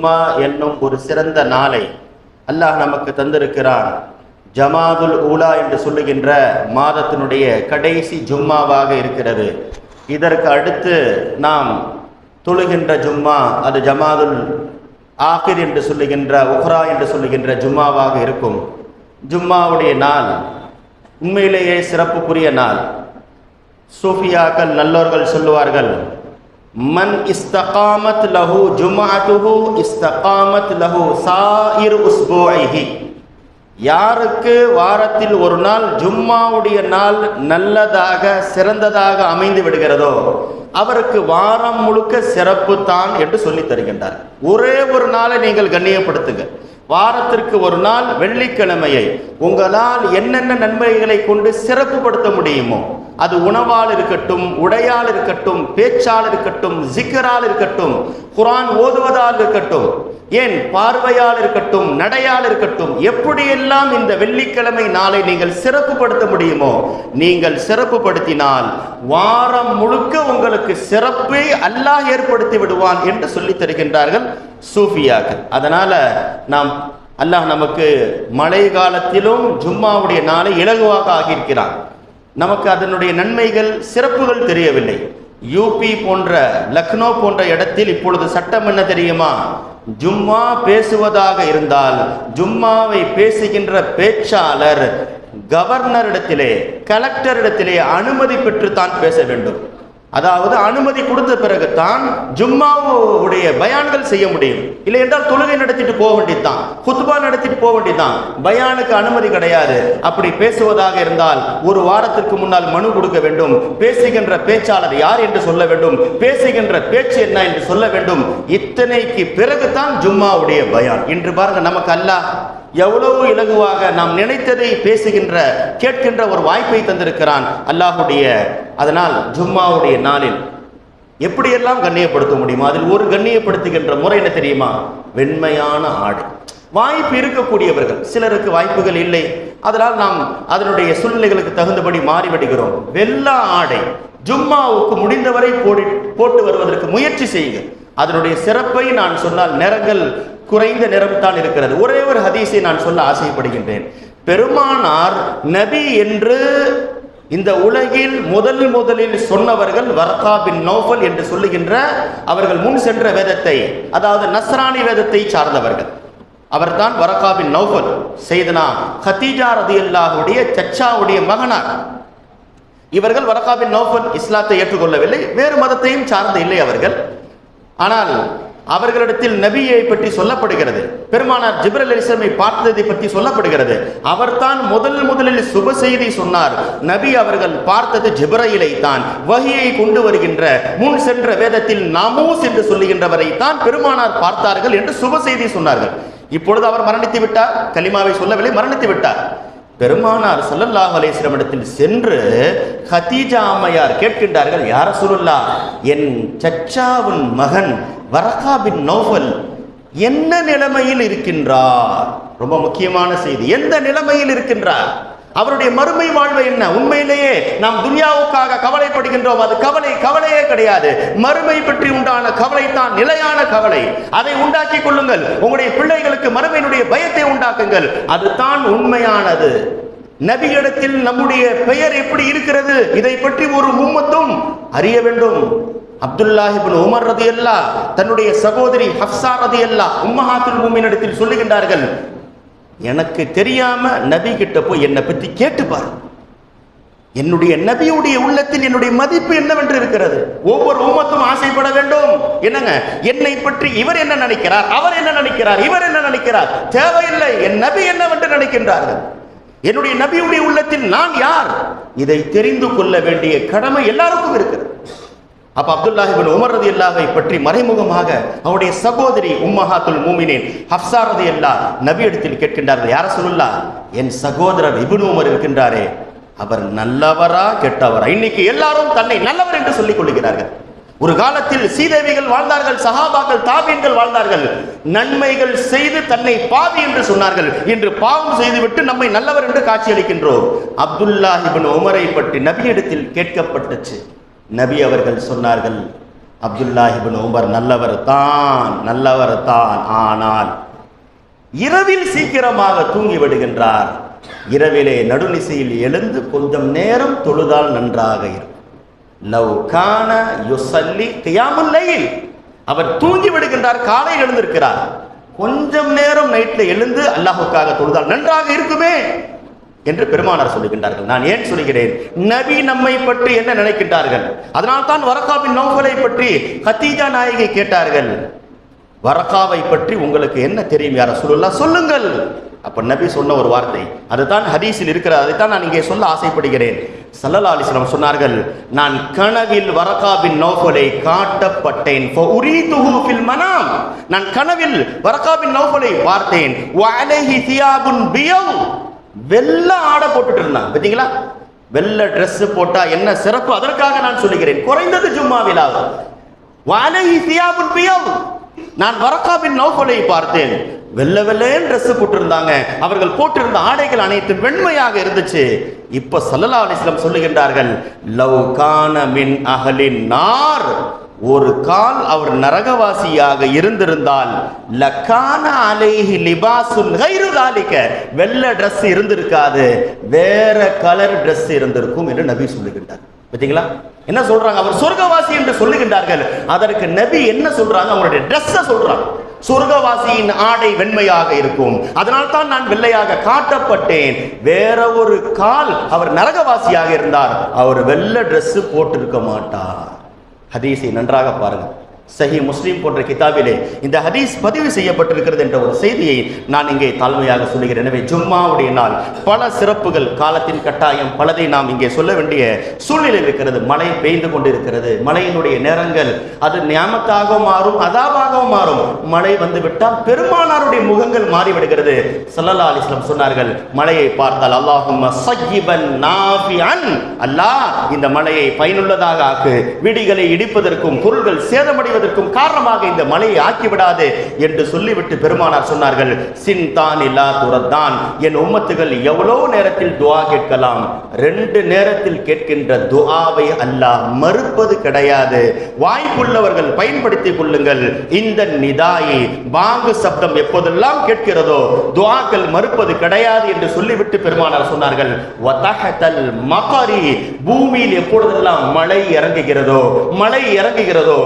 ஜும்மா என்னும் ஒரு சிறந்த நாளை அல்லாஹ் நமக்கு தந்திருக்கிறான். ஜமாதுல் ஊலா என்று சொல்லுகின்ற மாதத்தினுடைய கடைசி ஜும்மாவாக இருக்கிறது. இதற்கு அடுத்து நாம் தொழுகின்ற ஜும்மா அது ஜமாதுல் ஆகிர் என்று சொல்லுகின்ற உஹ்ரா என்று சொல்லுகின்ற ஜும்மாவாக இருக்கும். ஜும்மாவுடைய நாள் உண்மையிலேயே சிறப்புக்குரிய நாள். சூஃபியாக்கள் நல்லோர்கள் சொல்லுவார்கள் மன் இஸ்தகாமத் லஹு ஜுமாத்துஹு இஸ்தகாமத் லஹு சாயிர் உஸ்பூஇஹி யாருக்கு வாரத்தில் ஒரு நாள் ஜும்மாவுடைய நாள் நல்லதாக சிறந்ததாக அமைந்து விடுகிறதோ அவருக்கு வாரம் முழுக்க சிறப்பு தான் என்று சொல்லி தருகின்றார். ஒரே ஒரு நாளை நீங்கள் கண்ணியப்படுத்துங்க. வாரத்திற்கு ஒரு நாள் வெள்ளிக்கிழமையை உங்களால் என்னென்ன நன்மைகளை கொண்டு சிறப்புப்படுத்த முடியுமோ அது உணவால் இருக்கட்டும் உடையால் இருக்கட்டும் பேச்சால் இருக்கட்டும் ஜிக்கரால் இருக்கட்டும் குரான் ஓதுவதால் இருக்கட்டும் ஏன் பார்வையால் இருக்கட்டும் நடையால் இருக்கட்டும் எப்படியெல்லாம் இந்த வெள்ளிக்கிழமை நாளை நீங்கள் சிறப்புப்படுத்த முடியுமோ நீங்கள் சிறப்புப்படுத்தினால் வாரம் முழுக்க உங்களுக்கு சிறப்பை அல்லாஹ் ஏற்படுத்தி விடுவான் என்று சொல்லித் தருகின்றார்கள் சூஃபியாக்கள். அதனால நாம் அல்லாஹ் நமக்கு மழை காலத்திலும் ஜும்மாவுடைய நாளை இலகுவாக ஆகியிருக்கிறான் நமக்கு அதனுடைய நன்மைகள் சிறப்புகள் தெரியவில்லை. யூபி போன்ற லக்னோ போன்ற இடத்தில் இப்பொழுது சட்டம் என்ன தெரியுமா? ஜும்மா பேசுவதாக இருந்தால் ஜும்மாவை பேசுகின்ற பேச்சாளர் கவர்னரிடத்திலே கலெக்டரிடத்திலே அனுமதி பெற்றுத்தான் பேச வேண்டும். அதாவது அனுமதி கொடுத்த பிறகுதான் ஜும்மாவுடைய பயான்கள் செய்ய முடியும். இல்லை என்றால் தொழுகை நடத்திட்டு போக வேண்டியதுதான். குத்துபா நடத்திட்டு போக வேண்டியதுதான். பயானுக்கு அனுமதி கிடையாது. அப்படி பேசுவதாக இருந்தால் ஒரு வாரத்திற்கு முன்னால் மனு கொடுக்க வேண்டும். பேசுகின்ற பேச்சாளர் யார் என்று சொல்ல வேண்டும். பேசுகின்ற பேச்சு என்ன என்று சொல்ல வேண்டும். இத்தனைக்கு பிறகுதான் ஜும்மாவுடைய பயான். இன்று பாருங்க நமக்கு அல்லாஹ் எவ்வளவு இலகுவாக நாம் நினைத்ததை பேசுகின்ற கேட்கின்ற ஒரு வாய்ப்பை தந்திருக்கிறான் அல்லாஹுடைய அதனால் ஜும்மாவுடைய நாளில் எப்படியெல்லாம் கண்ணியப்படுத்த முடியுமா அதில் ஒரு கண்ணியப்படுத்துகின்ற முறை என்ன தெரியுமா? வெண்மையான ஆடு. வாய்ப்பு இருக்கக்கூடியவர்கள் சிலருக்கு வாய்ப்புகள் இல்லை. அதனால் நாம் அதனுடைய சூழ்நிலைகளுக்கு தகுந்தபடி மாறிவிடுகிறோம். வெள்ளா ஆடை ஜும்மாவுக்கு முடிந்தவரை போடி போட்டு வருவதற்கு முயற்சி செய்யுங்கள். அதனுடைய சிறப்பை நான் சொன்னால் நிறங்கள் குறைந்த நிறம் தான் இருக்கிறது. ஒரே ஒரு ஹதீஸை நான் சொல்ல ஆசைப்படுகின்றேன். பெருமானார் நபி என்று இந்த உலகில் முதல் முதலில் சொன்னவர்கள் வர்கா பின் நௌஃபல் என்று சொல்லுகின்ற அவர்கள் முன் சென்ற வேதத்தை அதாவது நஸ்ரானி வேதத்தை சார்ந்தவர்கள். அவர்தான் வரகா பின் நௌஃபல். செய்தனா ஹத்தீஜா ரதியுல்லாஹுடைய சச்சாவுடைய மகனார். இவர்கள் வரகா பின் நௌஃபல் இஸ்லாத்தை ஏற்றுக்கொள்ளவில்லை. வேறு மதத்தையும் சார்ந்த இல்லை அவர்கள். ஆனால் அவர்களிடத்தில் நபியை பற்றி சொல்லப்படுகிறது. பெருமானார் ஜிப்ரல் அலிஸ்லமை பார்த்ததை பற்றி சொல்லப்படுகிறது. அவர்தான் முதல் முதலில் சுப செய்தி சொன்னார். நபி அவர்கள் பார்த்தது ஜிப்ரையிலை தான். வகியை கொண்டு வருகின்ற முன் சென்ற வேதத்தில் நாமூஸ் என்று சொல்லுகின்றவரை தான் பெருமானார் பார்த்தார்கள் என்று சுப செய்தி சொன்னார்கள். இப்பொழுது அவர் மரணித்து விட்டார். கலிமாவை சொல்லவில்லை மரணித்து விட்டார். பெருமானார் சல்லல்லாஹ் அலேஸ்வரமிடத்தில் சென்று ஹதீஜா அம்மையார் கேட்கின்றார்கள் யார சொல்லுல்லா என் சச்சாவின் மகன் வரகா பின் என்ன நிலைமையில் இருக்கின்றார்? ரொம்ப முக்கியமான செய்தி. எந்த நிலைமையில் இருக்கின்றார்? அவருடைய மறுமை வாழ்வு என்ன? உண்மையிலேயே நாம் துன்யாவுக்காக கவலைப்படுகின்றோம். அது கவலை கவலையே கிடையாது. மறுமை பற்றி உண்டான கவலை தான் நிலையான கவலை. அதை உண்டாக்கி கொள்ளுங்கள். உங்களுடைய பிள்ளைகளுக்கு மறுமையினுடைய பயத்தை உண்டாக்குங்கள். அதுதான் உண்மையானது. நபியிடத்தில் நம்முடைய பெயர் எப்படி இருக்கிறது? இதை பற்றி ஒரு உம்மத்தும் அறிய வேண்டும். அப்துல்லாஹிபின் உமர் ரதி அல்லா தன்னுடைய சகோதரி ஹப்சா ரதி அல்லா உம்மஹாத்துல் மூமினிடத்தில் சொல்லுகின்றார்கள் எனக்கு தெரியாம நபி கிட்ட போய் என்னை பற்றி கேட்டுப்பார் என்னுடைய நபியுடைய உள்ளத்தில் என்னுடைய மதிப்பு என்னவென்று இருக்கிறது? ஒவ்வொரு உமத்தும் ஆசைப்பட வேண்டும். என்னங்க? என்னை பற்றி இவர் என்ன நினைக்கிறார்? அவர் என்ன நினைக்கிறார்? இவர் என்ன நினைக்கிறார்? தேவையில்லை. என் நபி என்னவென்று நினைக்கின்றார்கள். என்னுடைய நபியுடைய உள்ளத்தில் நான் யார்? இதை தெரிந்து கொள்ள வேண்டிய கடமை எல்லாருக்கும் இருக்கிறது அப்ப அப்துல்லாஹிபின் உமர் ரதி அல்லாஹை பற்றி மறைமுகமாக அவருடைய சகோதரி உம்மஹாத்துல் மூமினின் ஹப்சா ரதி அல்லா நபி இடத்தில் கேட்கின்றார்கள் யார சொல்லுல்லா என் சகோதரர் இபுன் உமர் இருக்கின்றாரே அவர் நல்லவரா கெட்டவரா? இன்னைக்கு எல்லாரும் தன்னை நல்லவர் என்று சொல்லிக் கொள்கிறார்கள் ஒரு காலத்தில் சீதேவிகள் வாழ்ந்தார்கள் சஹாபாக்கள் தாபீன்கள் வாழ்ந்தார்கள். நன்மைகள் செய்து தன்னை பாவி என்று சொன்னார்கள். இன்று பாவம் செய்துவிட்டு நம்மை நல்லவர் என்று காட்சியளிக்கின்றோம். அப்துல்லாஹிபின் உமரை பற்றி நபியிடத்தில் கேட்கப்பட்டுச்சு. நபி அவர்கள் சொன்னார்கள் அப்துல்லாஹிபின் உமர் நல்லவர் தான் நல்லவர் தான் ஆனால் இரவில் சீக்கிரமாக தூங்கி விடுகின்றார். இரவிலே நடுநிசையில் எழுந்து கொஞ்சம் நேரம் தொழுதால் நன்றாக இருக்கும். லவ் கான யுசல்லி கியாமுல் அவர் தூங்கி விடுகின்றார் காலை எழுந்திருக்கிறார். கொஞ்சம் நேரம் நைட்டில் எழுந்து அல்லாஹுக்காக தொழுதால் நன்றாக இருக்குமே. என்று பெருமானார் சொல்லுகின்றார்கள். நான் ஏன் சொல்கிறேன் நபி நம்மை பற்றி என்ன நினைக்கின்றார்கள்? அதனால் தான் வரக்காவின் நௌஃபலை பற்றி ஹத்தீஜா நாயகி கேட்டார்கள். வரக்காவை பற்றி உங்களுக்கு என்ன தெரியும் யார? சொல்லலாம் சொல்லுங்கள். அப்ப நபி சொன்ன ஒரு வார்த்தை. அதுதான் ஹதீஸில் இருக்கிறது அதைத்தான் நான் இங்கே சொல்ல ஆசைப்படுகிறேன். சல்லல்லா அலிஸ்லாம் சொன்னார்கள் நான் கனவில் வரக்காபின் நோக்கலை காட்டப்பட்டேன். மனாம். நான் கனவில் வரக்காபின் நோக்கலை பார்த்தேன். தியாபுன் வெள்ளை ஆடை போட்டுட்டு இருந்தான் பார்த்தீங்களா? வெள்ளை ட்ரெஸ் போட்டா என்ன சிறப்பு? அதற்காக நான் சொல்லுகிறேன். குறைந்தது ஜும்மாவிலாவது வாலகி சியாபுன் பியவ் நான் வரக்காபின் நௌஃபலை பார்த்தேன். வெள்ள வெள்ளையன் ட்ரெஸ் போட்டிருந்தாங்க. அவர்கள் போட்டிருந்த ஆடைகள் அனைத்தும் வெண்மையாக இருந்துச்சு. இப்ப சல்லல்லா அலிஸ்லாம் சொல்லுகின்றார்கள் லவ் கான மின் அகலின் நார் ஒரு கால் அவர் நரகவாசியாக இருந்திருந்தால் லக்கான அலைஹி லிபாசுன் கைரு தாலிக்க வெள்ளை ட்ரெஸ் இருந்திருக்காது வேற கலர் ட்ரெஸ் இருந்திருக்கும் என்று நபி சொல்லுகின்றார். பார்த்தீங்களா? என்ன சொல்றாங்க? அவர் சொர்க்கவாசி என்று சொல்லுகின்றார்கள். அதற்கு நபி என்ன சொல்றாங்க? அவருடைய ட்ரெஸ்ஸை சொல்றாங்க சொர்க்கவாசியின் ஆடை வெண்மையாக இருக்கும். அதனால் தான் நான் வெள்ளையாக காட்டப்பட்டேன். வேற ஒரு கால் அவர் நரகவாசியாக இருந்தார். அவர் வெள்ளை ட்ரெஸ் போட்டிருக்க மாட்டார். ஹதீஸை நன்றாக பாருங்கள். சஹி முஸ்லீம் போன்ற கிதாபிலே இந்த ஹதீஸ் பதிவு செய்யப்பட்டிருக்கிறது என்ற ஒரு செய்தியை நான் இங்கே தாழ்மையாக சொல்லுகிறேன். எனவே ஜும்மாவுடைய நாள் பல சிறப்புகள் காலத்தின் கட்டாயம் பலதை நாம் இங்கே சொல்ல வேண்டிய சூழ்நிலை இருக்கிறது. மழை பெய்ந்து கொண்டிருக்கிறது. மழையினுடைய நேரங்கள் அது நியமத்தாக மாறும் அதாபாக மாறும். மழை வந்து விட்டால் பெருமானாருடைய முகங்கள் மாறிவிடுகிறது. சல்லல்லா அலிஸ்லாம் சொன்னார்கள் மழையை பார்த்தால் அல்லாஹும் அல்லாஹ் இந்த மழையை பயனுள்ளதாக ஆக்கு. விடிகளை இடிப்பதற்கும் பொருள்கள் சேதமடைவதற்கும் வருவதற்கும் காரணமாக இந்த மலையை ஆக்கிவிடாது என்று சொல்லிவிட்டு பெருமானார் சொன்னார்கள் சின்தான் இல்லா துரத்தான். என் உம்மத்துகள் எவ்வளோ நேரத்தில் துவா கேட்கலாம்? ரெண்டு நேரத்தில் கேட்கின்ற துவாவை அல்லாஹ் மறுப்பது கிடையாது. வாய்ப்புள்ளவர்கள் பயன்படுத்திக் கொள்ளுங்கள். இந்த நிதாயி பாங்கு சப்தம் எப்போதெல்லாம் கேட்கிறதோ துவாக்கள் மறுப்பது கிடையாது என்று சொல்லிவிட்டு பெருமானார் சொன்னார்கள் மகாரி. பூமியில் எப்பொழுதெல்லாம் மழை இறங்குகிறதோ மழை இறங்குகிறதோ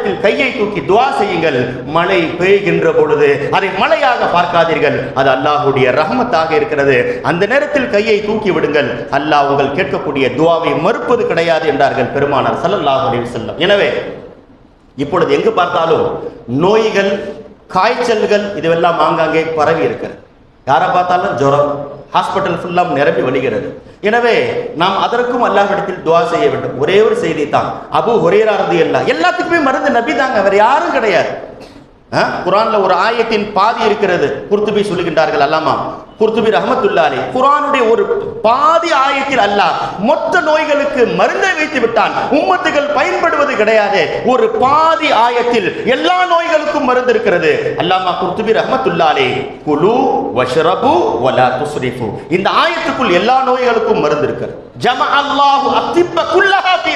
அல்லாஹ்விடத்தில் கையை தூக்கி துவா செய்யுங்கள். மழை பெய்கின்ற பொழுது அதை மழையாக பார்க்காதீர்கள். அது அல்லாஹுடைய ரஹமத்தாக இருக்கிறது. அந்த நேரத்தில் கையை தூக்கி விடுங்கள். அல்லாஹ் உங்கள் கேட்கக்கூடிய துவாவை மறுப்பது கிடையாது என்றார்கள் பெருமானார் ஸல்லல்லாஹு அலைஹி வஸல்லம். எனவே இப்பொழுது எங்கு பார்த்தாலும் நோய்கள் காய்ச்சல்கள் இதுவெல்லாம் ஆங்காங்கே பரவி இருக்கிறது. யாரை பார்த்தாலும் ஜுரம் ஹாஸ்பிட்டல் ஃபுல்லாக நிரம்பி வழிகிறது. எனவே நாம் அதற்கும் அல்லாஹிடத்தில் துவா செய்ய வேண்டும். ஒரே ஒரு செய்தி தான். அபு ஹுரேரா ரதி எல்லாத்துக்குமே மருந்து நபி தாங்க வேற யாரும் கிடையாது. குரான்ல ஒரு ஆயத்தின் பாதி இருக்கிறது. குர்த்துபி சொல்லுகின்றார்கள் அல்லாமா குர்துபி ரஹமத்துல்லாலே குரானுடைய ஒரு பாதி ஆயத்தில் அல்லாஹ் மொத்த நோய்களுக்கு மருந்தை வைத்து விட்டான். உம்மத்துகள் பயன்படுவது கிடையாது. ஒரு பாதி ஆயத்தில் எல்லா நோய்களுக்கும் மருந்து இருக்கிறது. அல்லாமா குர்துபி ரஹமத்துல்லாலே குலு வஷரபு வலா துஸ்ரிஃபு. இந்த ஆயத்துக்குள் எல்லா நோய்களுக்கும் மருந்து இருக்கிறது. ஜம அல்லாஹு அத்திப்ப குல்லஹா ஃபி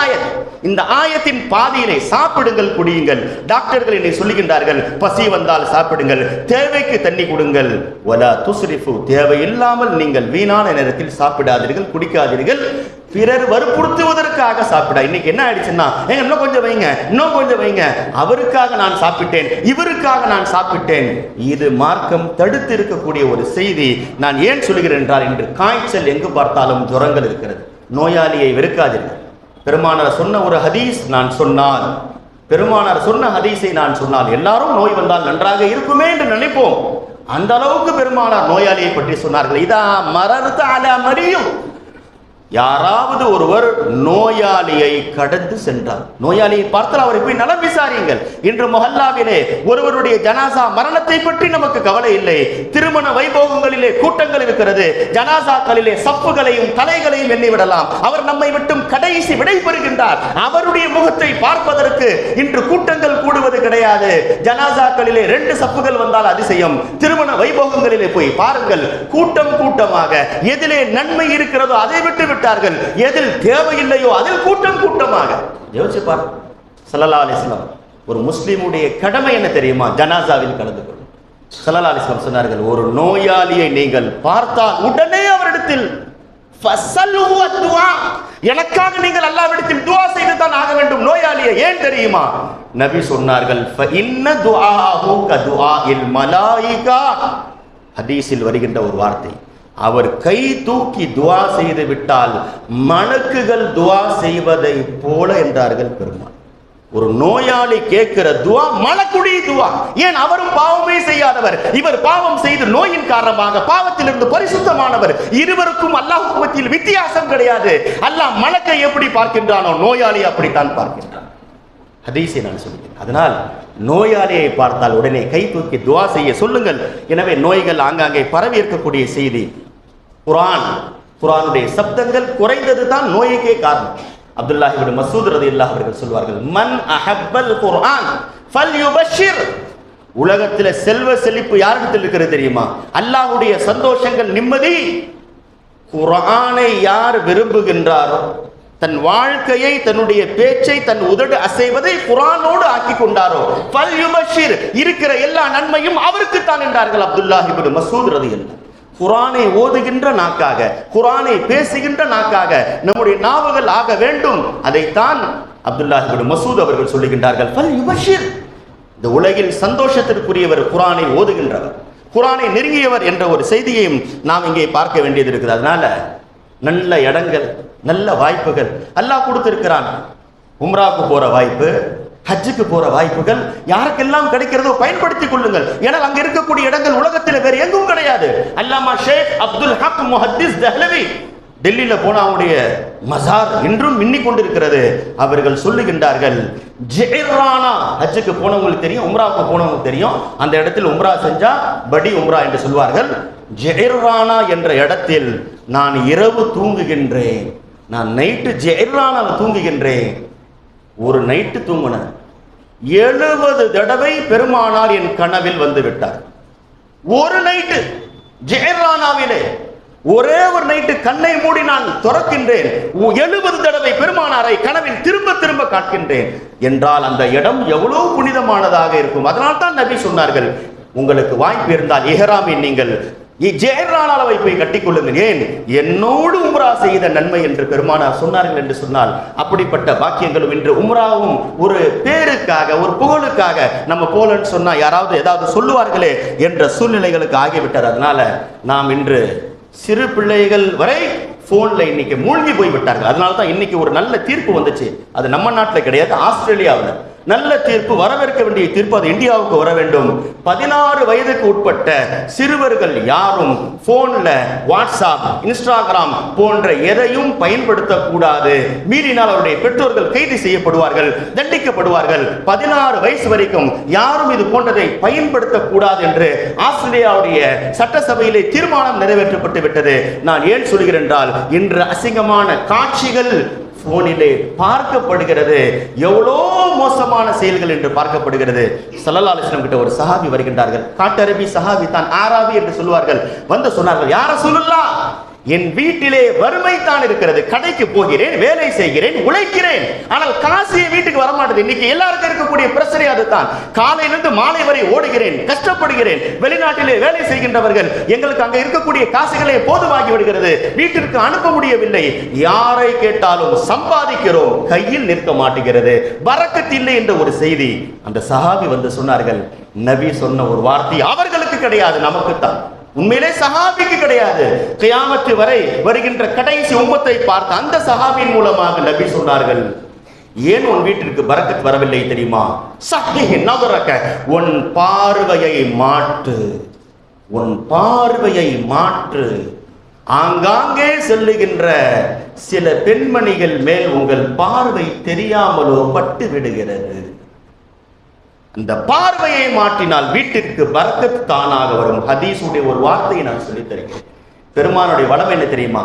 ஆயத் இந்த ஆயத்தின் பாதியினை சாப்பிடுங்கள் குடியுங்கள். டாக்டர்கள் என்னை சொல்லுகின்றார்கள் பசி வந்தால் சாப்பிடுங்கள் தேவைக்கு தண்ணி கொடுங்கள். வலா துஸ்ரிஃபு தேவையில்லாமல் நீங்கள் வீணான நேரத்தில் சாப்பிடாதீர்கள் குடிக்காதீர்கள். பிறர் வற்புறுத்துவதற்காக சாப்பிட. இன்னைக்கு என்ன ஆயிடுச்சுன்னா ஏங்க இன்னும் கொஞ்சம் வைங்க இன்னும் கொஞ்சம் வைங்க. அவருக்காக நான் சாப்பிட்டேன் இவருக்காக நான் சாப்பிட்டேன். இது மார்க்கம் தடுத்து இருக்கக்கூடிய ஒரு செய்தி. நான் ஏன் சொல்கிறேன் என்றால் இன்று காய்ச்சல் எங்கு பார்த்தாலும் ஜுரங்கள் இருக்கிறது. நோயாளியை வெறுக்காதீர்கள். பெருமானார் சொன்ன ஒரு ஹதீஸ் நான் சொன்னால் பெருமானார் சொன்ன ஹதீஸை நான் சொன்னால் எல்லாரும் நோய் வந்தால் நன்றாக இருக்குமே என்று நினைப்போம். அந்த அளவுக்கு பெருமானார் நோயாளியை பற்றி சொன்னார்கள். இதா மரத்து அல மரியும். யாராவது ஒருவர் நோயாளியை கடந்து சென்றார். நோயாளியை பார்த்தால் அவரை போய் நலம் விசாரியுங்கள். இன்று மொஹல்லாவிலே ஒருவருடைய ஜனாசா மரணத்தை பற்றி நமக்கு கவலை இல்லை. திருமண வைபோகங்களிலே கூட்டங்கள் இருக்கிறது. ஜனாசாக்களிலே சப்புகளையும் தலைகளையும் எண்ணிவிடலாம். அவர் நம்மை விட்டும் கடைசி விடை பெறுகின்றார் அவருடைய முகத்தை பார்ப்பதற்கு இன்று கூட்டங்கள் கூடுவது கிடையாது. ஜனாசாக்களிலே ரெண்டு சப்புகள் வந்தால் அதிசயம். திருமண வைபோகங்களிலே போய் பாருங்கள். கூட்டம் கூட்டமாக எதிலே நன்மை இருக்கிறதோ அதை விட்டு விட்டார்கள். எதில் தேவையில்லையோ அதில் கூட்டம் கூட்டமாக. யோசிப்பார் சல்லா அலிஸ்லாம் ஒரு முஸ்லீமுடைய கடமை என்ன தெரியுமா? ஜனாசாவில் கலந்து கொள்ளும். சல்லா அலிஸ்லாம் சொன்னார்கள் ஒரு நோயாளியை நீங்கள் பார்த்தால் உடனே அவரிடத்தில் எனக்காக நீங்கள் அல்லாவிடத்தில் துவா செய்து தான் ஆக வேண்டும். நோயாளியை ஏன் தெரியுமா? நபி சொன்னார்கள் மலாயிகா. ஹதீஸில் வருகின்ற ஒரு வார்த்தை. அவர் கை தூக்கி துவா செய்து விட்டால் மணக்குகள் துவா செய்வதை போல என்றார்கள் பெருமாள். ஒரு நோயாளி கேட்கிற துவா மலக்குடி துவா. ஏன் அவரும் பாவமே செய்யாதவர்? இவர் பாவம் செய்து நோயின் காரணமாக பாவத்திலிருந்து பரிசுத்தமானவர். இருவருக்கும் அல்லாஹ் மத்தியில் வித்தியாசம் கிடையாது. அல்லாஹ் மலக்கை எப்படி பார்க்கின்றானோ நோயாளி அப்படித்தான் பார்க்கின்றான். ஹதீஸை நான் சொல்கிறேன் அதனால் நோயாளியை பார்த்தால் உடனே கை தூக்கி துவா செய்ய சொல்லுங்கள். எனவே நோய்கள் ஆங்காங்கே பரவி இருக்கக்கூடிய செய்தி. குரான் குரானுடைய சப்தங்கள் குறைந்தது தான் நோய்க்கே காரணம் அப்துல்லாஹி மசூத் மசூத் இல்லா அவர்கள் சொல்வார்கள் மன் அஹப்பல் குர்ஆன் ஃபல்யுபஷிர். உலகத்தில் செல்வ செழிப்பு யாரிடத்தில் இருக்கிறது தெரியுமா? அல்லாஹ்வுடைய சந்தோஷங்கள் நிம்மதி. குரானை யார் விரும்புகின்றாரோ தன் வாழ்க்கையை தன்னுடைய பேச்சை தன் உதடு அசைவதை குரானோடு ஆக்கி கொண்டாரோ ஃபல் யுபஷிர் இருக்கிற எல்லா நன்மையும் அவருக்கு தான் என்றார்கள் அப்துல்லாஹி மசூத் ரதி ரலியல்லாஹு குரானை ஓதுகின்ற நாக்காக குரானை பேசுகின்ற நாக்காக நம்முடைய நாவுகள் ஆக வேண்டும். அதைத்தான் அப்துல்லாஹி மசூத் அவர்கள் சொல்லுகின்றார்கள். ஃபல் யுபஷிர். இந்த உலகில் சந்தோஷத்திற்குரியவர் குரானை ஓதுகின்றவர். குரானை நெருங்கியவர் என்ற ஒரு செய்தியையும் நாம் இங்கே பார்க்க வேண்டியது இருக்குது. அதனால நல்ல இடங்கள் நல்ல வாய்ப்புகள். அல்லாஹ் கொடுத்திருக்கிறான். உம்ராவுக்கு போற வாய்ப்பு ஹஜ்ஜுக்கு போற வாய்ப்புகள் யாருக்கெல்லாம் கிடைக்கிறதோ பயன்படுத்திக் கொள்ளுங்கள். ஏன்னா அங்க இருக்கக்கூடிய இடங்கள் உலகத்தில் வேற எங்கும் கிடையாது. அல்லாமா ஷேக் அப்துல் ஹக் முஹத்திஸ் தஹ்லவி டெல்லியில போன அவனுடைய மசார் இன்றும் மின்னிக் கொண்டிருக்கிறது. அவர்கள் சொல்லுகின்றார்கள் ஜெயரானா ஹஜ்ஜுக்கு போனவங்களுக்கு தெரியும் உம்ராவுக்கு போனவங்களுக்கு தெரியும். அந்த இடத்தில் உம்ரா செஞ்சா படி உம்ரா என்று சொல்வார்கள். ஜெயரானா என்ற இடத்தில் நான் இரவு தூங்குகின்றேன். நான் நைட்டு ஜெயரானால தூங்குகின்றேன். ஒரு நைட்டு தூங்கின எழுபது தடவை பெருமானார் என் கனவில் வந்து விட்டார். ஒரு நைட்டு ஜெயரானாவிலே ஒரே ஒரு நைட்டு கண்ணை மூடி நான் துறக்கின்றேன் எழுபது தடவை பெருமானாரை கனவில் திரும்ப திரும்ப காட்கின்றேன் என்றால் அந்த இடம் எவ்வளவு புனிதமானதாக இருக்கும். அதனால் தான் நபி சொன்னார்கள் உங்களுக்கு வாய்ப்பு இருந்தால் இஹராமின் நீங்கள் ஜெயரானாவை போய் கட்டிக்கொள்ளுங்கள். ஏன்? என்னோடு உம்ரா செய்த நன்மை என்று பெருமானார் சொன்னார்கள் என்று சொன்னால் அப்படிப்பட்ட பாக்கியங்களும் இன்று உம்ராவும் ஒரு பேருக்காக ஒரு புகழுக்காக நம்ம போலன்னு சொன்னால் யாராவது ஏதாவது சொல்லுவார்களே என்ற சூழ்நிலைகளுக்கு ஆகிவிட்டார் அதனால நாம் இன்று சிறு பிள்ளைகள் வரை போன்ல இன்னைக்கு மூழ்கி போய் விட்டார்கள் அதனால தான் இன்னைக்கு ஒரு நல்ல தீர்ப்பு வந்துச்சு. அது நம்ம நாட்டில் கிடையாது ஆஸ்திரேலியாவில். நல்ல தீர்ப்பு வரவேற்க வேண்டிய தீர்ப்பு அது இந்தியாவுக்கு வர வேண்டும். பதினாறு வயதுக்கு உட்பட்ட சிறுவர்கள் யாரும் போன்ல வாட்ஸ்அப் இன்ஸ்டாகிராம் போன்ற எதையும் பயன்படுத்தக்கூடாது. மீறினால் அவருடைய பெற்றோர்கள் கைது செய்யப்படுவார்கள் தண்டிக்கப்படுவார்கள். பதினாறு வயசு வரைக்கும் யாரும் இது போன்றதை பயன்படுத்தக்கூடாது என்று ஆஸ்திரேலியாவுடைய சட்டசபையிலே தீர்மானம் நிறைவேற்றப்பட்டு விட்டது நான் ஏன் சொல்கிறேன் என்றால் இன்று அசிங்கமான காட்சிகள் போனிலே பார்க்கப்படுகிறது. எவ்வளோ மோசமான செயல்கள் என்று பார்க்கப்படுகிறது. சல்லல்லா கிட்ட ஒரு சஹாபி வருகின்றார்கள். காட்டரபி சஹாபி தான் ஆராபி என்று சொல்வார்கள் வந்து சொன்னார்கள் யார சொல்லலாம் என் வீட்டிலே வறுமை தான் இருக்கிறது. கடைக்கு போகிறேன் வேலை செய்கிறேன் உழைக்கிறேன். ஆனால் காசு வீட்டுக்கு வீட்டுக்கு வரமாட்டேது இன்னைக்கு எல்லாருக்கும் இருக்கக்கூடிய பிரச்சனை அதுதான். காலையிலிருந்து மாலை வரை ஓடுகிறேன் கஷ்டப்படுகிறேன். வெளிநாட்டிலே வேலை செய்கின்றவர்கள் எங்களுக்கு அங்க இருக்கக்கூடிய காசுகளே போதுமாகி விடுகிறது. வீட்டிற்கு அனுப்ப முடியவில்லை. யாரை கேட்டாலும் சம்பாதிக்கிறோம். கையில் நிற்க மாட்டேங்கிறது. வரக்கத்தில்லை என்ற ஒரு செய்தி. அந்த சஹாபி வந்து சொன்னார்கள் நபி சொன்ன ஒரு வார்த்தை அவர்களுக்கு கிடையாது நமக்குத்தான். உண்மையிலே சஹாபிக்கு கிடையாது. கியாமத்து வரை வருகின்ற கடைசி உம்மத்தை பார்த்த அந்த சஹாபியின் மூலமாக நபி சொன்னார்கள் ஏன் உன் வீட்டிற்கு பரக்கத் வரவில்லை தெரியுமா? சஹிஹ் நவரக உன் பார்வையை மாற்று. உன் பார்வையை மாற்று. ஆங்காங்கே செல்லுகின்ற சில பெண்மணிகள் மேல் உங்கள் பார்வை தெரியாமலோ பட்டு விடுகிறது. இந்த பார்வையை மாற்றினால் வீட்டிற்கு பரக்கத் தானாக வரும். ஹதீஸுடைய ஒரு வார்த்தையை நான் சொல்லித் தருகிறேன் பெருமானுடைய வளம் என்ன தெரியுமா?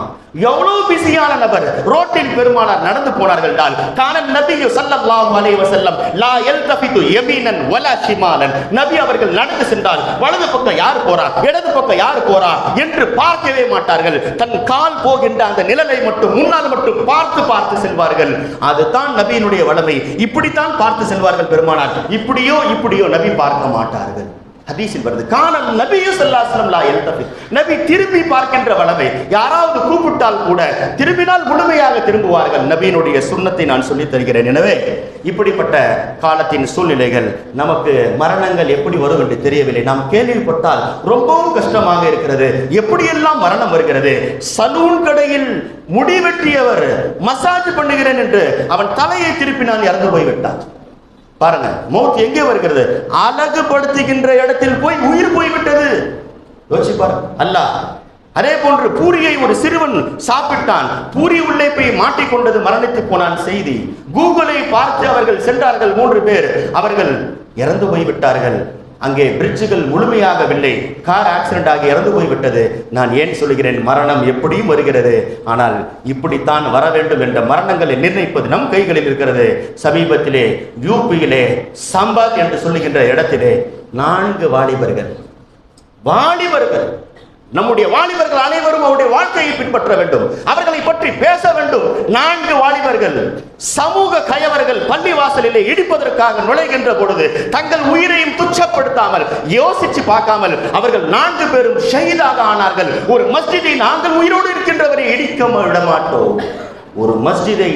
எவ்வளவு பிஸியான நபர். ரோட்டில் பெருமானார் நடந்து போனார்கள் என்றால் காணன் நபியு ஸல்லல்லாஹு அலைஹி வஸல்லம் லா யல்தஃபிது யமீனன் வலா ஷிமாலன். நபி அவர்கள் நடந்து சென்றால் வலது பக்கம் யார் போறா? இடது பக்கம் யார் போறா? என்று பார்க்கவே மாட்டார்கள். தன் கால் போகின்ற அந்த நிழலை மட்டும் முன்னால் மட்டும் பார்த்து பார்த்து செல்வார்கள். அதுதான் நபியினுடைய வளமை. இப்படித்தான் பார்த்து செல்வார்கள் பெருமானார். இப்படியோ இப்படியோ நபி பார்க்க மாட்டார்கள். ஹதீஸில் வருது. காணல் நபியு ஸல்லல்லாஹு எழுத்தபி நபி திரும்பி பார்க்கின்ற வளமை யாராவது கூப்பிட்டால் கூட திரும்பினால் முழுமையாக திரும்புவார்கள். நபியினுடைய சுண்ணத்தை நான் சொல்லித் தருகிறேன். எனவே இப்படிப்பட்ட காலத்தின் சூழ்நிலைகள் நமக்கு மரணங்கள் எப்படி வரும் என்று தெரியவில்லை. நாம் கேள்விப்பட்டால் ரொம்பவும் கஷ்டமாக இருக்கிறது. எப்படியெல்லாம் மரணம் வருகிறது? சலூன் கடையில் முடிவெட்டியவர் மசாஜ் பண்ணுகிறேன் என்று அவன் தலையை திருப்பினால் இறந்து போய்விட்டான். பாருங்க மௌத் எங்கே வருகிறது? அழகுபடுத்துகின்ற இடத்தில் போய் உயிர் போய்விட்டது. யோசிச்சு பாருங்க அல்ல அதே போன்று பூரியை ஒரு சிறுவன் சாப்பிட்டான். பூரி உள்ளே போய் மாட்டிக்கொண்டது மரணித்து போனான் செய்தி. கூகுளை பார்த்து அவர்கள் சென்றார்கள் மூன்று பேர். அவர்கள் இறந்து போய்விட்டார்கள். அங்கே பிரிட்ஜுகள் முழுமையாகவில்லை. கார் ஆக்சிடென்ட் ஆகி இறந்து போய்விட்டது. நான் ஏன் சொல்கிறேன்? மரணம் எப்படியும் வருகிறது. ஆனால் இப்படித்தான் வர வேண்டும் என்ற மரணங்களை நிர்ணயிப்பது நம் கைகளில் இருக்கிறது. சமீபத்திலே யூபியிலே சம்பாத் என்று சொல்லுகின்ற இடத்திலே நான்கு வாலிபர்கள். வாலிபர்கள். நம்முடைய வாலிபர்கள் அனைவரும் அவருடைய வாழ்க்கையை பின்பற்ற வேண்டும். அவர்களை பற்றி பேச வேண்டும். நான்கு வாலிபர்கள் சமூக கயவர்கள் பள்ளி வாசலிலே இடிப்பதற்காக நுழைகின்ற பொழுது தங்கள் உயிரையும் துச்சப்படுத்தாமல் யோசிச்சு பார்க்காமல் அவர்கள் நான்கு பேரும் ஷஹீதாக ஆனார்கள். ஒரு மஸ்ஜிதை நாங்கள் உயிரோடு இருக்கின்றவரை இடிக்க விட மாட்டோம் ஒரு மஸ்ஜிதை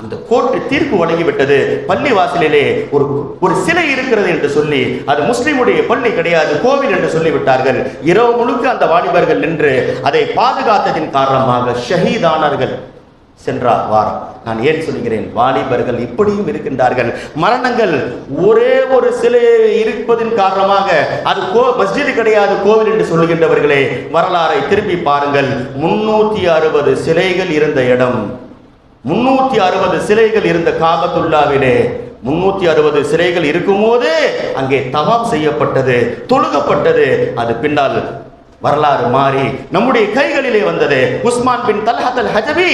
அந்த கோர்ட்டு தீர்ப்பு வழங்கிவிட்டது. பள்ளி வாசலிலே ஒரு ஒரு சிலை இருக்கிறது என்று சொல்லி அது முஸ்லிமுடைய பள்ளி கிடையாது கோவில் என்று சொல்லிவிட்டார்கள். இரவு முழுக்க அந்த வாலிபர்கள் நின்று அதை பாதுகாத்ததின் காரணமாக ஷஹீதானார்கள் சென்ற வாரம் நான் ஏன் சொல்கிறேன்? வாலிபர்கள் இப்படியும் இருக்கின்றார்கள். மரணங்கள் ஒரே ஒரு சிலை இருப்பதின் காரணமாக அது கோ மஸ்ஜிது கிடையாது கோவில் என்று சொல்லுகின்றவர்களே வரலாறை திரும்பி பாருங்கள். முன்னூத்தி அறுபது சிலைகள் இருந்த இடம். முன்னூத்தி அறுபது சிலைகள் இருந்த காபத்துல்லாவிலே. முன்னூத்தி அறுபது சிலைகள் இருக்கும்போது அங்கே தவாப் செய்யப்பட்டது தொழுகப்பட்டது. அது பின்னால் வரலாறு மாறி நம்முடைய கைகளிலே வந்தது. உஸ்மான் பின் தல்ஹத் அல் ஹஜபி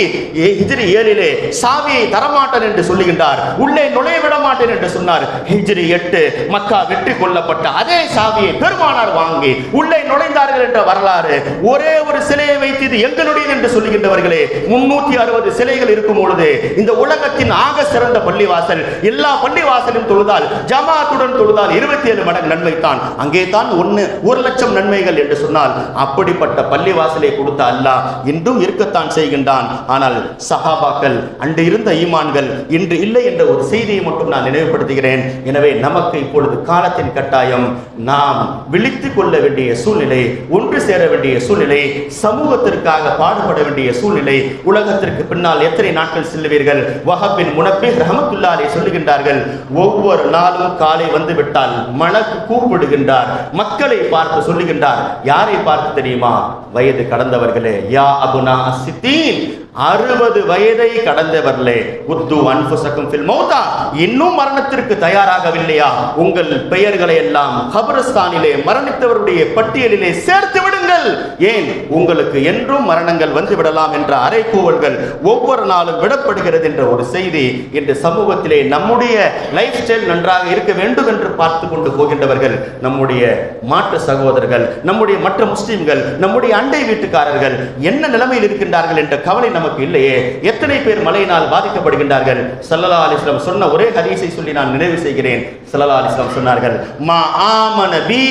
ஹிஜ்ரி ஏழிலே சாவியை தரமாட்டேன் என்று சொல்லுகின்றார். உள்ளே நுழைய விட மாட்டேன் என்று சொன்னார். ஹிஜ்ரி எட்டு மக்கா வெற்றி கொள்ளப்பட்ட அதே சாவியை பெருமானார் வாங்கி உள்ளே நுழைந்தார்கள் என்ற வரலாறு ஒரே ஒரு சிலையை வைத்து இது எங்களுடையது என்று சொல்லுகின்றவர்களே முன்னூத்தி அறுபது சிலைகள் இருக்கும் பொழுது இந்த உலகத்தின் ஆக சிறந்த பள்ளிவாசல் எல்லா பள்ளிவாசலும் தொழுதால் ஜமாத்துடன் தொழுதால் இருபத்தி ஏழு மடங்கு நன்மை தான். அங்கே தான் ஒன்னு ஒரு லட்சம் நன்மைகள் என்று சொன்னால் அப்படிப்பட்ட பள்ளிவாசலை கொடுத்த அல்லாஹ் இன்றும் இருக்கத்தான் செய்கின்றான். ஆனால் சஹாபாக்கள் அன்று இருந்த ஈமான்கள் இன்று இல்லை என்ற ஒரு செய்தியை மட்டும் நான் நினைவுபடுத்துகிறேன். எனவே நமக்கு இப்பொழுது காலத்தின் கட்டாயம். நாம் விழித்து கொள்ள வேண்டிய சூழ்நிலை ஒன்று சேர வேண்டிய சூழ்நிலை சமூகத்திற்காக பாடுபட வேண்டிய சூழ்நிலை உலகத்திற்கு பின்னால் எத்தனை நாட்கள் செல்லுவீர்கள்? வஹபின் முனப்பி ரஹமத்துல்லாலே சொல்லுகின்றார்கள் ஒவ்வொரு நாளும் காலை வந்துவிட்டால் மலக்கு கூப்பிடுகின்றார் மக்களை பார்த்து சொல்லுகின்றார் யாரை பார்த்து பார்த்து தெரியுமா? வயது கடந்தவர்களே யா அபுனா சித்தீன் அறுபது வயதை கடந்தவர்களே உத்து அன்புசக்கும் ஃபில் மௌதா இன்னும் மரணத்திற்கு தயாராகவில்லையா? உங்கள் பெயர்களை எல்லாம் கபரஸ்தானிலே மரணித்தவருடைய பட்டியலிலே சேர்த்து விடுங்கள். ஏன்? உங்களுக்கு என்றும் மரணங்கள் வந்து விடலாம் என்ற அறைகூவல்கள் ஒவ்வொரு நாளும் விடப்படுகிறது என்ற ஒரு செய்தி இன்று சமூகத்திலே நம்முடைய லைஃப் ஸ்டைல் நன்றாக இருக்க வேண்டும் என்று பார்த்து கொண்டு போகின்றவர்கள் நம்முடைய மாற்று சகோதரர்கள் நம்முடைய மற்ற முஸ்லிம்கள் நம்முடைய அண்டை வீட்டுக்காரர்கள் என்ன நிலைமையில் இருக்கின்றார்கள் என்ற கவலை நமக்கு இல்லையே. எத்தனை பேர் மழையினால் பாதிக்கப்படுகின்றார்கள்? சல்லல்லா அலிஸ்லாம் சொன்ன ஒரே ஹதீஸை சொல்லி நான் நினைவு செய்கிறேன். சல்லல்லா அலிஸ்லாம் சொன்னார்கள் மா ஆமன பி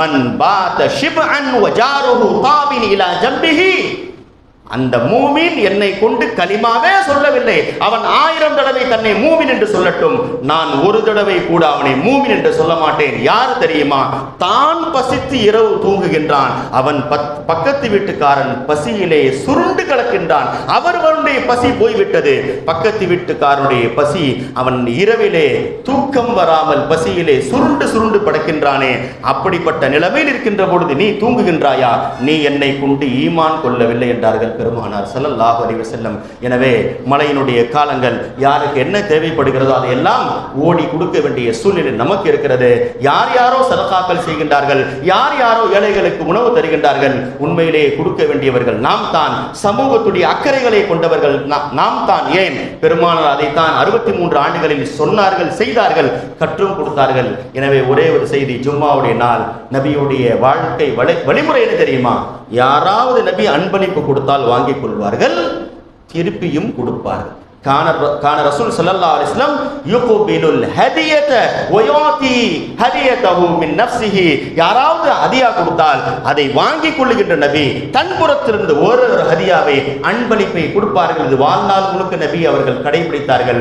மன் பாத ஷிப்அன் அன் ஜாருஹு தாபின் இலா ஜம்பிஹி. அந்த மூமின் என்னை கொண்டு களிமாவே சொல்லவில்லை. அவன் ஆயிரம் தடவை தன்னை மூமின் என்று சொல்லட்டும். நான் ஒரு தடவை கூட அவனை மூமின் என்று சொல்ல மாட்டேன். யார் தெரியுமா? தான் பசித்து இரவு தூங்குகின்றான். அவன் பத்- பக்கத்து வீட்டுக்காரன் பசியிலே சுருண்டு கலக்கின்றான் அவர்களுடைய பசி போய்விட்டது. பக்கத்து வீட்டுக்காரனுடைய பசி அவன் இரவிலே தூக்கம் வராமல் பசியிலே சுருண்டு சுருண்டு படக்கின்றானே. அப்படிப்பட்ட நிலைமையில் இருக்கின்ற பொழுது நீ தூங்குகின்றாயா? நீ என்னை கொண்டு ஈமான் கொள்ளவில்லை என்றார்கள். பெருமானார் ஸல்லல்லாஹு அறிவு செல்லம் எனவே மழையினுடைய காலங்கள் யாருக்கு என்ன தேவைப்படுகிறதோ அதையெல்லாம் ஓடி கொடுக்க வேண்டிய சூழ்நிலை நமக்கு இருக்கிறது. யார் யாரோ சதகாக்கள் செய்கின்றார்கள் யார் யாரோ ஏழைகளுக்கு உணவு தருகின்றார்கள் உண்மையிலே கொடுக்க வேண்டியவர்கள் நாம் தான். சமூகத்துடைய அக்கறைகளை கொண்டவர்கள் நாம் தான் ஏன்? பெருமானார் அதைத்தான் அறுபத்தி மூன்று ஆண்டுகளில் சொன்னார்கள் செய்தார்கள் கற்றும் கொடுத்தார்கள். எனவே ஒரே ஒரு செய்தி ஜும்மாவுடைய நாள் நபியுடைய வாழ்க்கை வழிமுறை என்ன தெரியுமா? யாராவது நபி அன்பளிப்பு கொடுத்தால் வாங்கிக் கொள்வார்கள் திருப்பியும் கொடுப்பார்கள். கான கான ரசூல் ஸல்லல்லாஹு அலைஹி வஸல்லம் யுக்பிலுல் ஹதியத வயாதி ஹதியதஹு மின் நஃப்ஸிஹி. யாராவது ஹதியா கொடுத்தால் அதை வாங்கிக் கொள்ளுகின்ற நபி தன் புறத்திலிருந்து ஒரு ஒரு ஹதியாவை அன்பளிப்பை கொடுப்பார்கள். இது வாழ்நாள் முழுக்க நபி அவர்கள் கடைபிடித்தார்கள்.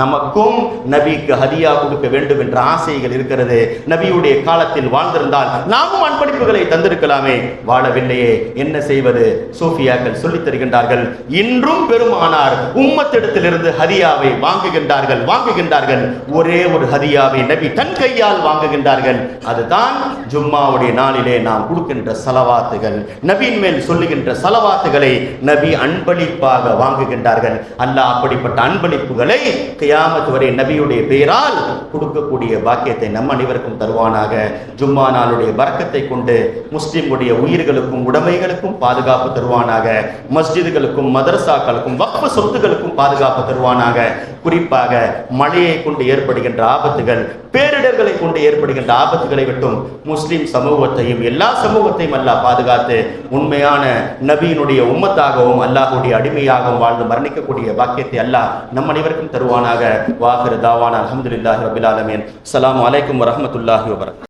நமக்கும் நபிக்கு ஹதியா கொடுக்க வேண்டும் என்ற ஆசைகள் இருக்கிறது. நபியுடைய காலத்தில் வாழ்ந்திருந்தால் நாமும் அன்பளிப்புகளை தந்திருக்கலாமே. வாழவில்லையே என்ன செய்வது? சூஃபியாக்கள் சொல்லித் தருகின்றார்கள் இன்றும் பெருமானார் உம்மத்தெடுத்து உம்மத்திடத்திலிருந்து ஹதியாவை வாங்குகின்றார்கள் வாங்குகின்றார்கள். ஒரே ஒரு ஹதியாவை நபி தன் கையால் வாங்குகின்றார்கள். அதுதான் ஜும்மாவுடைய நாளிலே நாம் கொடுக்கின்ற சலவாத்துகள். நபியின் மேல் சொல்லுகின்ற சலவாத்துகளை நபி அன்பளிப்பாக வாங்குகின்றார்கள். அல்லாஹ் அப்படிப்பட்ட அன்பளிப்புகளை கியாமத்து வரை நபியுடைய பெயரால் கொடுக்கக்கூடிய பாக்கியத்தை நம் அனைவருக்கும் தருவானாக. ஜும்மா நாளுடைய வரக்கத்தை கொண்டு முஸ்லிம்களுடைய உயிர்களுக்கும் உடைமைகளுக்கும் பாதுகாப்பு தருவானாக. மஸ்ஜிதுகளுக்கும் மதரசாக்களுக்கும் வக்ப சொத்துகளுக்கும் பாதுகாப்பு பாதுகாப்பு தருவானாக. குறிப்பாக மழையை கொண்டு ஏற்படுகின்ற ஆபத்துகள் பேரிடர்களை கொண்டு ஏற்படுகின்ற ஆபத்துகளை விட்டும் முஸ்லிம் சமூகத்தையும் எல்லா சமூகத்தையும் அல்லாஹ் பாதுகாத்து உண்மையான நபியினுடைய உம்மத்தாகவும் அல்லாஹுடைய அடிமையாகவும் வாழ்ந்து மரணிக்கக்கூடிய பாக்கியத்தை அல்லாஹ் நம் அனைவருக்கும் தருவானாக. வாகர் தாவான அல்ஹம்துலில்லாஹி ரபில் ஆலமீன். அஸ்ஸலாமு அலைக்கும் வரஹ்மத்துல்லாஹி வபரகாத்துஹு